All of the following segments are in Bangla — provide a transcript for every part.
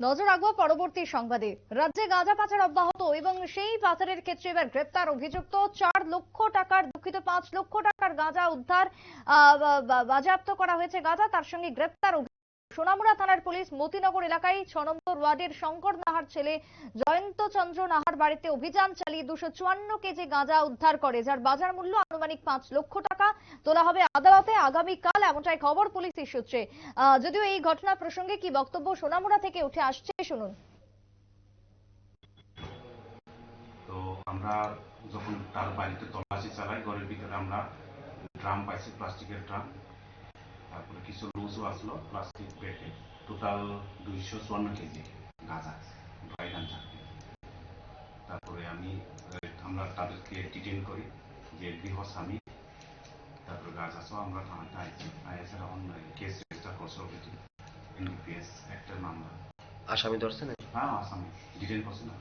নজর রাখব পরবর্তী সংবাদে। রাজ্যে গাঁজা পাচার অব্যাহত এবং সেই পাচারের ক্ষেত্রে এবার গ্রেপ্তার অভিযুক্ত চার লক্ষ টাকার দুঃখিত পাঁচ লক্ষ টাকার গাঁজা উদ্ধার বাজেয়াপ্ত করা হয়েছে গাঁজা। তার সঙ্গে গ্রেপ্তার সোনামুড়া থানার পুলিশ মতিনগর এলাকায় ছ নম্বর ওয়ার্ডের শঙ্কর নাহার ছেলে জয়ন্ত চন্দ্র নাহার বাড়িতে অভিযান চালিয়ে দুশো চুয়ান্ন কেজি গাঁজা উদ্ধার করে, যার বাজার মূল্য আনুমানিক পাঁচ লক্ষ টাকা। তোলা হবে আদালতে, আগামীকাল এমনটাই খবর পুলিশের সূত্রে যদিও এই ঘটনা প্রসঙ্গে কি বক্তব্য সোনামুড়া থেকে উঠে আসছে, শুনুন। আমরা যখন তার বাড়িতে তল্লাশি চালাই, ঘরের ভিতরে আমরা ড্রাম পাইছি, প্লাস্টিকের ড্রাম। কিছু লুজও আসলো প্লাস্টিক পেটে টোটাল দুইশো চুয়ান্ন কেজি গাঁজা ড্রাই গাঁজা তারপরে আমি আমরা তাদেরকে ডিটেন করি যে গৃহ স্বামী তারপরে গাঁজা সহ আমরা থানাতে আইছি। আইএসে এখন কেস রেজিস্টার করছে অলরেডি এনডিপিএস একটা মামলা আসামি ধরছে না হ্যাঁ আসামি। ডিটেন করছে না।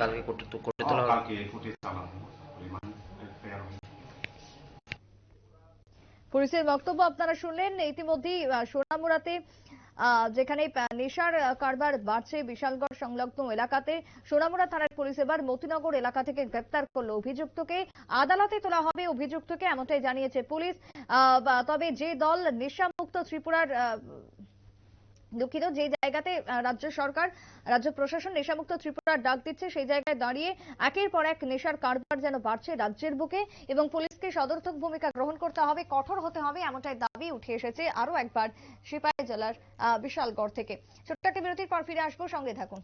কালকে কোর্টে কোর্টে হ্যাঁ, তোলা কালকে ফুটেজ চালাবো রিমান্ড ফেয়ার হবে পুলিশের বক্তব্য আপনারা শুনলেন। ইতিমধ্যেই সোনামুড়াতে যেখানে নেশার কারবার বাড়ছে বিশালগড় সংলগ্ন এলাকাতে, সোনামুড়া থানার পুলিশ এবার মতিনগর এলাকা থেকে গ্রেপ্তার করল অভিযুক্তকে। আদালতে তোলা হবে অভিযুক্তকে, এমনটাই জানিয়েছে পুলিশ। তবে যে দল নেশামুক্ত ত্রিপুরার দুঃখিত, যে জায়গাতে রাজ্য সরকার, রাজ্য প্রশাসন নেশামুক্ত ত্রিপুরার ডাক দিচ্ছে, সেই জায়গায় দাঁড়িয়ে একের পর এক নেশার কারবার যেন বাড়ছে রাজ্যের বুকে এবং পুলিশকে সদর্থক ভূমিকা গ্রহণ করতে হবে, কঠোর হতে হবে এমনটাই দাবি উঠে এসেছে আরও একবার সিপাহী জেলার বিশালগড় থেকে। ছোট্ট একটা বিরতির পর ফিরে আসব, সঙ্গে থাকুন।